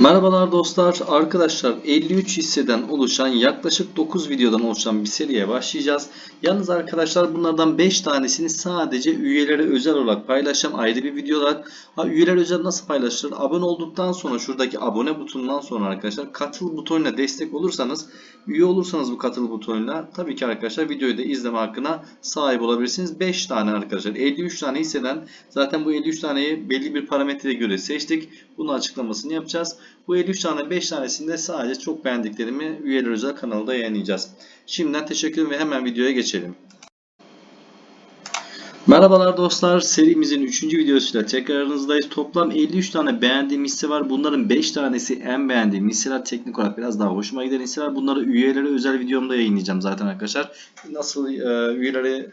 Merhabalar dostlar. Arkadaşlar 53 hisseden oluşan yaklaşık 9 videodan oluşan bir seriye başlayacağız. Yalnız arkadaşlar bunlardan 5 tanesini sadece üyelere özel olarak paylaşacağım. Ayrı bir videolar. Ha üyeler özel nasıl paylaşılır? Abone olduktan sonra şuradaki abone butonundan sonra arkadaşlar katıl butonuna destek olursanız üye olursanız bu katıl butonuyla tabii ki arkadaşlar videoyu da izleme hakkına sahip olabilirsiniz. 5 tane arkadaşlar 53 tane hisseden zaten bu 53 taneyi belli bir parametreye göre seçtik. Bunun açıklamasını yapacağız. Bu 53 tane 5 tanesinde sadece çok beğendiklerimi üyeler özel kanalda yayınlayacağız. Şimdiden teşekkür ve hemen videoya geçelim. Merhabalar dostlar. Serimizin 3. videosuyla tekrarınızdayız. Toplam 53 tane beğendiğim hisse var. Bunların 5 tanesi en beğendiğim hisseler. Teknik olarak biraz daha hoşuma giden hisseler. Bunları üyelere özel videomda yayınlayacağım zaten arkadaşlar. Nasıl e, üyelere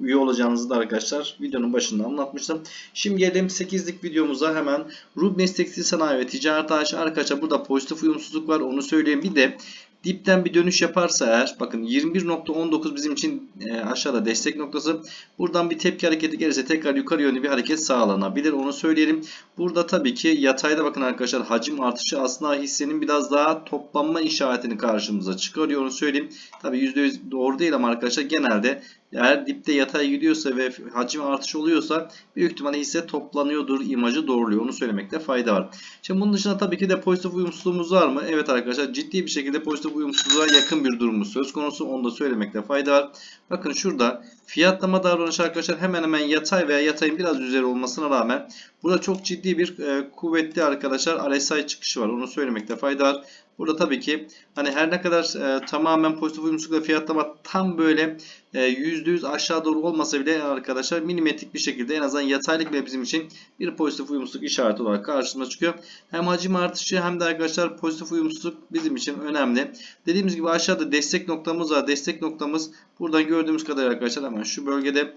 üye olacağınızı da arkadaşlar videonun başında anlatmıştım. Şimdi gelelim 8'lik videomuza hemen. Rubnes Tekstil Sanayi ve Ticaret AŞ arkadaşlar burada pozitif uyumsuzluk var onu söyleyeyim. Bir de dipten bir dönüş yaparsa eğer bakın 21.19 bizim için e, aşağıda destek noktası. Buradan bir tepki hareketi gelirse tekrar yukarı yönlü bir hareket sağlanabilir. Onu söyleyelim. Burada tabii ki yatayda bakın arkadaşlar hacim artışı aslında hissenin biraz daha toplanma işaretini karşımıza çıkarıyor. Onu söyleyeyim. Tabii %100 doğru değil ama arkadaşlar genelde eğer dipte yatay gidiyorsa ve hacim artış oluyorsa büyük ihtimalle hisse toplanıyordur imajı doğruluyor. Onu söylemekte fayda var. Şimdi bunun dışında tabii ki de pozitif uyumsuzluğumuz var mı? Evet arkadaşlar ciddi bir şekilde pozitif uyumsuzluğa yakın bir durumumuz söz konusu. Onu da söylemekte fayda var. Bakın şurada fiyatlama davranışı arkadaşlar hemen hemen yatay veya yatayın biraz üzeri olmasına rağmen burada çok ciddi bir e, kuvvetli arkadaşlar RSI çıkışı var. Onu söylemekte fayda var. Burada tabii ki hani her ne kadar e, tamamen pozitif uyumsuzlukla fiyatlama tam böyle e, %100 aşağı doğru olmasa bile arkadaşlar milimetrik bir şekilde en azından yataylık bile bizim için bir pozitif uyumsuzluk işareti olarak karşımıza çıkıyor. Hem hacim artışı hem de arkadaşlar pozitif uyumsuzluk bizim için önemli. Dediğimiz gibi aşağıda destek noktamız var. Destek noktamız buradan gördüğümüz kadar arkadaşlar hemen şu bölgede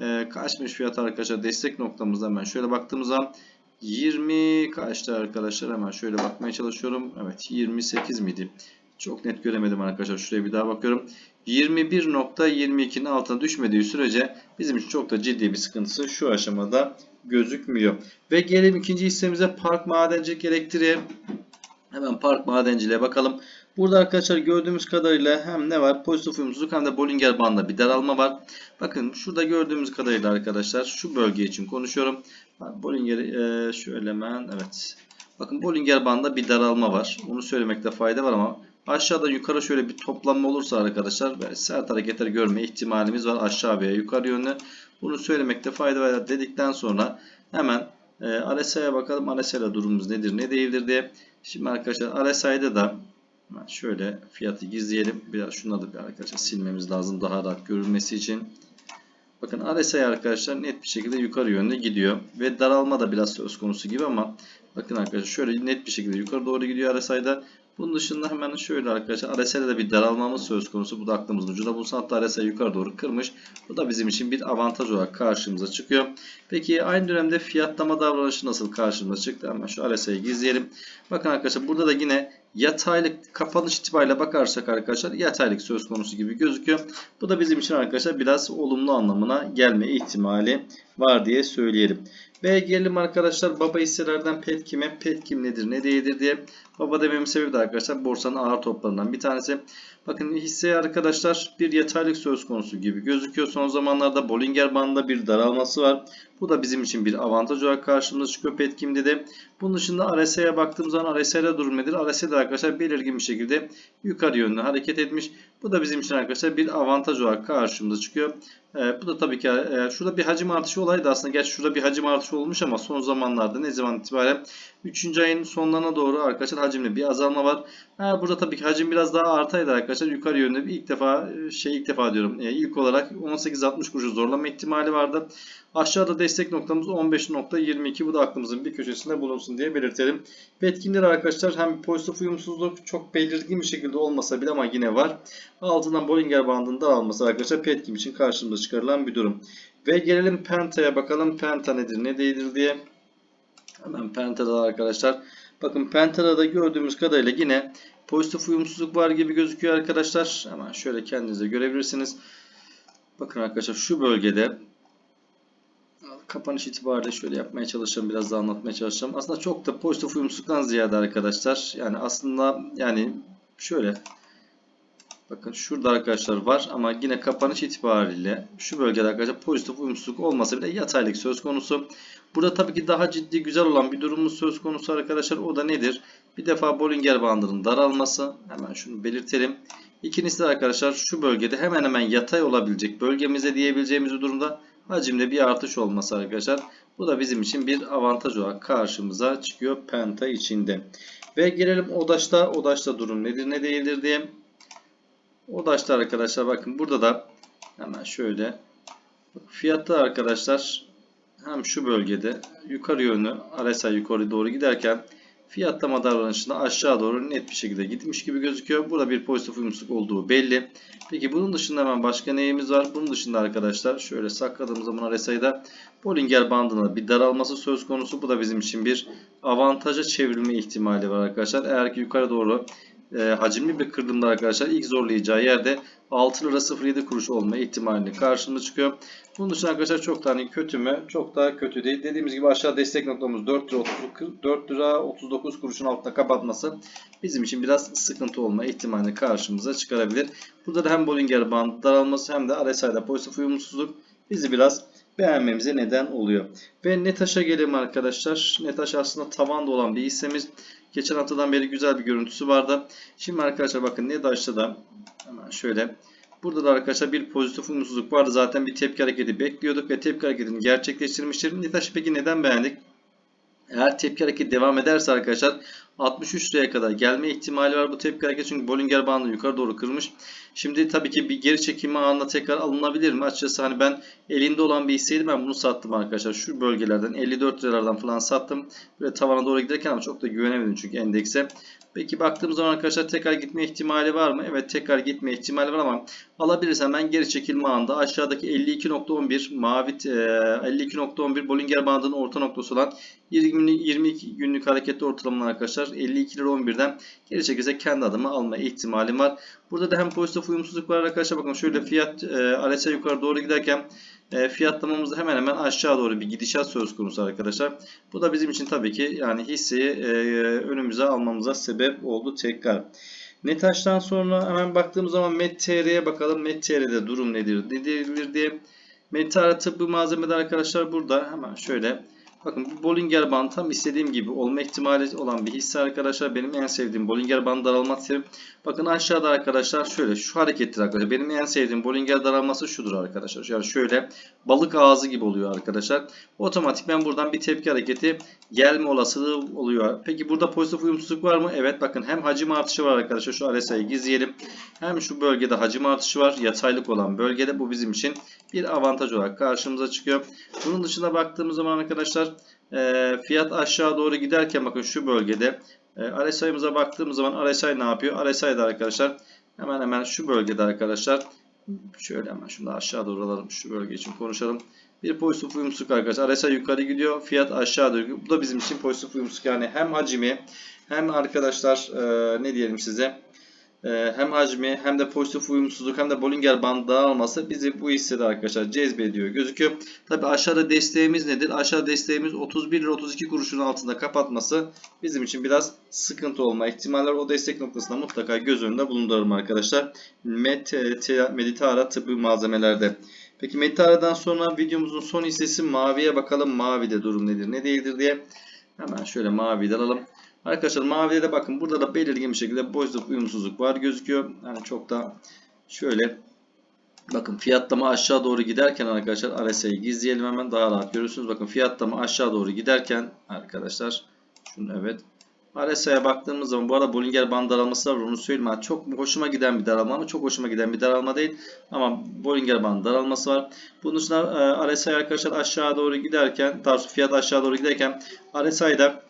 e, kaçmış fiyat arkadaşlar destek noktamızda hemen şöyle baktığımız zaman 20 kaçtı arkadaşlar hemen şöyle bakmaya çalışıyorum. Evet 28 miydi? Çok net göremedim arkadaşlar. Şuraya bir daha bakıyorum. 21.22'nin altına düşmediği sürece bizim için çok da ciddi bir sıkıntısı şu aşamada gözükmüyor. Ve gelelim ikinci hissemize Park Madencilik Elektriğe. Hemen Park Madenciliğe bakalım. Burada arkadaşlar gördüğümüz kadarıyla hem ne var? Pozitif uyumsuzluk hem de Bollinger bandında bir daralma var. Bakın şurada gördüğümüz kadarıyla arkadaşlar şu bölge için konuşuyorum. Bollinger e, şöyle hemen evet. Bakın Bollinger bandında bir daralma var. Onu söylemekte fayda var ama aşağıda yukarı şöyle bir toplanma olursa arkadaşlar sert hareketler görme ihtimalimiz var aşağı veya yukarı yönlü. Bunu söylemekte fayda var dedikten sonra hemen e, RSI'ye bakalım. RSI'de durumumuz nedir ne değildir diye. Şimdi arkadaşlar RSI'de de şöyle fiyatı gizleyelim. Biraz şunları da bir arkadaşlar silmemiz lazım daha rahat görülmesi için. Bakın RSI arkadaşlar net bir şekilde yukarı yönde gidiyor. Ve daralma da biraz söz konusu gibi ama bakın arkadaşlar şöyle net bir şekilde yukarı doğru gidiyor RSI'da. Bunun dışında hemen şöyle arkadaşlar RSI'de de bir daralmamız söz konusu. Bu da aklımızın ucunda. Bu hatta RSI yukarı doğru kırmış. Bu da bizim için bir avantaj olarak karşımıza çıkıyor. Peki aynı dönemde fiyatlama davranışı nasıl karşımıza çıktı? Hemen şu RSI'yi gizleyelim. Bakın arkadaşlar burada da yine yataylık kapanış itibariyle bakarsak arkadaşlar yataylık söz konusu gibi gözüküyor. Bu da bizim için arkadaşlar biraz olumlu anlamına gelme ihtimali var diye söyleyelim. Ve gelelim arkadaşlar baba hisselerden Petkim'e. Petkim nedir ne değildir diye. Baba dememin sebebi de arkadaşlar borsanın ağır toplarından bir tanesi. Bakın hisseye arkadaşlar bir yataylık söz konusu gibi gözüküyor. Son zamanlarda Bollinger bandında bir daralması var. Bu da bizim için bir avantaj olarak karşımıza çıkıyor Petkim'de de. Bunun dışında RSI'ye baktığımız zaman RSI'de durum nedir? RSI'de arkadaşlar belirgin bir şekilde yukarı yönlü hareket etmiş. Bu da bizim için arkadaşlar bir avantaj olarak karşımıza çıkıyor. Ee, bu da tabii ki e, şurada bir hacim artışı olaydı aslında. Gerçi şurada bir hacim artışı olmuş ama son zamanlarda ne zaman itibaren 3. ayın sonlarına doğru arkadaşlar hacimde bir azalma var. Ha, burada tabii ki hacim biraz daha artaydı arkadaşlar. Yukarı yönlü bir ilk defa şey ilk defa diyorum. E, ilk olarak 18.60 kuruşu zorlama ihtimali vardı. Aşağıda destek noktamız 15.22. Bu da aklımızın bir köşesinde bulunsun diye belirtelim. Petkinler arkadaşlar hem pozitif uyumsuzluk çok belirgin bir şekilde olmasa bile ama yine var. Altından Bollinger bandında alması arkadaşlar Petkim için karşımıza çıkarılan bir durum. Ve gelelim Penta'ya bakalım. Penta nedir ne değildir diye. Hemen Penta'da arkadaşlar. Bakın Penta'da gördüğümüz kadarıyla yine pozitif uyumsuzluk var gibi gözüküyor arkadaşlar. Hemen şöyle kendinize görebilirsiniz. Bakın arkadaşlar şu bölgede kapanış itibariyle şöyle yapmaya çalışacağım. Biraz daha anlatmaya çalışacağım. Aslında çok da pozitif uyumsuzluktan ziyade arkadaşlar. Yani aslında yani şöyle Bakın şurada arkadaşlar var ama yine kapanış itibariyle şu bölgede arkadaşlar pozitif uyumsuzluk olmasa bile yataylık söz konusu. Burada tabii ki daha ciddi güzel olan bir durumumuz söz konusu arkadaşlar. O da nedir? Bir defa Bollinger bandının daralması. Hemen şunu belirtelim. İkincisi de arkadaşlar şu bölgede hemen hemen yatay olabilecek bölgemize diyebileceğimiz bir durumda hacimde bir artış olması arkadaşlar. Bu da bizim için bir avantaj olarak karşımıza çıkıyor Penta içinde. Ve gelelim Odaş'ta. Odaş'ta durum nedir ne değildir diye. Odaş'ta arkadaşlar bakın burada da hemen şöyle fiyatta arkadaşlar hem şu bölgede yukarı yönlü RSI yukarı doğru giderken fiyatlama davranışında aşağı doğru net bir şekilde gitmiş gibi gözüküyor. Burada bir pozitif uyumsuzluk olduğu belli. Peki bunun dışında hemen başka neyimiz var? Bunun dışında arkadaşlar şöyle sakladığımız zaman RSI'da Bollinger bandına bir daralması söz konusu. Bu da bizim için bir avantaja çevrilme ihtimali var arkadaşlar. Eğer ki yukarı doğru e, hacimli bir kırılımda arkadaşlar ilk zorlayacağı yerde 6 lira 07 kuruş olma ihtimali karşımıza çıkıyor. Bunun dışında arkadaşlar çok da hani kötü mü? Çok da kötü değil. Dediğimiz gibi aşağı destek noktamız 4 lira, 30, 4 lira 39 kuruşun altında kapatması bizim için biraz sıkıntı olma ihtimalini karşımıza çıkarabilir. Burada da hem Bollinger Band daralması hem de RSI'da pozitif uyumsuzluk bizi biraz beğenmemize neden oluyor. Ve Netaş'a gelelim arkadaşlar. Netaş aslında tavanda olan bir hissemiz. Geçen haftadan beri güzel bir görüntüsü vardı. Şimdi arkadaşlar bakın Netaş'ta da hemen şöyle Burada da arkadaşlar bir pozitif umutsuzluk vardı. Zaten bir tepki hareketi bekliyorduk ve tepki hareketini gerçekleştirmiştir. Netaş'ı peki neden beğendik? Eğer tepki hareketi devam ederse arkadaşlar 63 liraya kadar gelme ihtimali var bu tepki hareketi çünkü Bollinger bandını yukarı doğru kırmış. Şimdi tabii ki bir geri çekilme anına tekrar alınabilir mi? Açıkçası hani ben elinde olan bir hisseydi ben bunu sattım arkadaşlar. Şu bölgelerden 54 liralardan falan sattım. Böyle tavana doğru giderken ama çok da güvenemedim çünkü endekse. Peki baktığımız zaman arkadaşlar tekrar gitme ihtimali var mı? Evet tekrar gitme ihtimali var ama alabilirsem ben geri çekilme anında aşağıdaki 52.11 mavi 52.11 Bollinger bandının orta noktası olan 20 günlük, 22 günlük hareketli ortalamalar arkadaşlar 52 lira 11'den geri çekilse kendi adımı alma ihtimalim var. Burada da hem pozitif uyumsuzluk var arkadaşlar. Bakın şöyle fiyat e, RSI yukarı doğru giderken e, fiyatlamamızda hemen hemen aşağı doğru bir gidişat söz konusu arkadaşlar. Bu da bizim için tabii ki yani hisseyi e, önümüze almamıza sebep oldu tekrar. Netaş'tan sonra hemen baktığımız zaman MetTR'ye bakalım. MetTR'de durum nedir? Nedir diye. MetTR tıbbi malzemeler arkadaşlar burada hemen şöyle Bakın bu Bollinger Band tam istediğim gibi olma ihtimali olan bir hisse arkadaşlar. Benim en sevdiğim Bollinger Band daralma terim. Bakın aşağıda arkadaşlar şöyle şu harekettir arkadaşlar. Benim en sevdiğim Bollinger daralması şudur arkadaşlar. Yani şöyle balık ağzı gibi oluyor arkadaşlar. Otomatik ben buradan bir tepki hareketi gelme olasılığı oluyor. Peki burada pozitif uyumsuzluk var mı? Evet bakın hem hacim artışı var arkadaşlar. Şu RSI'yi gizleyelim. Hem şu bölgede hacim artışı var. Yataylık olan bölgede bu bizim için bir avantaj olarak karşımıza çıkıyor. Bunun dışında baktığımız zaman arkadaşlar e, fiyat aşağı doğru giderken bakın şu bölgede e, RSI'mize baktığımız zaman RSI ne yapıyor? RSI de arkadaşlar hemen hemen şu bölgede arkadaşlar şöyle hemen şunu aşağı doğru alalım şu bölge için konuşalım. Bir pozitif uyumsuzluk arkadaşlar. RSI yukarı gidiyor. Fiyat aşağı doğru. Bu da bizim için pozitif uyumsuzluk. Yani hem hacmi hem arkadaşlar e, ne diyelim size ee, hem hacmi hem de pozitif uyumsuzluk hem de Bollinger bandı dağılması bizi bu hissede arkadaşlar cezbediyor gözüküyor. Tabi aşağıda desteğimiz nedir? Aşağı desteğimiz 31 lira 32 kuruşun altında kapatması bizim için biraz sıkıntı olma ihtimaller o destek noktasında mutlaka göz önünde bulunduralım arkadaşlar. Med Meditara tıbbi malzemelerde. Peki Meditara'dan sonra videomuzun son hissesi maviye bakalım. Mavide durum nedir ne değildir diye. Hemen şöyle maviyi alalım. Arkadaşlar mavide de bakın burada da belirgin bir şekilde pozitif uyumsuzluk var gözüküyor. Yani çok da şöyle bakın fiyatlama aşağı doğru giderken arkadaşlar RSI'yi gizleyelim hemen daha rahat görürsünüz. Bakın fiyatlama aşağı doğru giderken arkadaşlar şunu evet RSI'ye baktığımız zaman bu arada Bollinger band daralması var onu söyleyeyim. Çok hoşuma giden bir daralma mı? Çok hoşuma giden bir daralma değil. Ama Bollinger band daralması var. Bunun dışında e, RSI arkadaşlar aşağı doğru giderken, daha fiyat aşağı doğru giderken RSI'de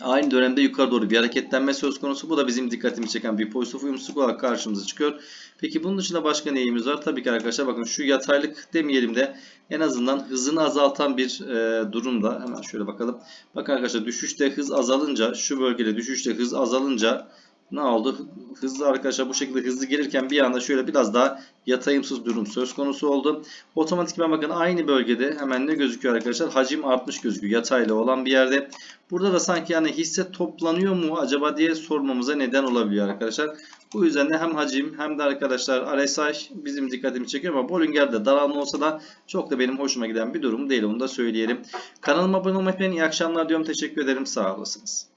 Aynı dönemde yukarı doğru bir hareketlenme söz konusu. Bu da bizim dikkatimizi çeken bir pozitif uyumsuzluk olarak karşımıza çıkıyor. Peki bunun dışında başka neyimiz var? Tabii ki arkadaşlar bakın şu yataylık demeyelim de en azından hızını azaltan bir e, durumda. Hemen şöyle bakalım. Bakın arkadaşlar düşüşte hız azalınca şu bölgede düşüşte hız azalınca ne oldu? Hızlı arkadaşlar bu şekilde hızlı gelirken bir anda şöyle biraz daha yatayımsız durum söz konusu oldu. Otomatikman bakın aynı bölgede hemen ne gözüküyor arkadaşlar? Hacim artmış gözüküyor yatayla olan bir yerde. Burada da sanki yani hisse toplanıyor mu acaba diye sormamıza neden olabiliyor arkadaşlar. Bu yüzden de hem hacim hem de arkadaşlar RSI bizim dikkatimi çekiyor ama Bollinger'de daralma olsa da çok da benim hoşuma giden bir durum değil onu da söyleyelim. Kanalıma abone olmayı unutmayın. İyi akşamlar diyorum. Teşekkür ederim. Sağ olasınız.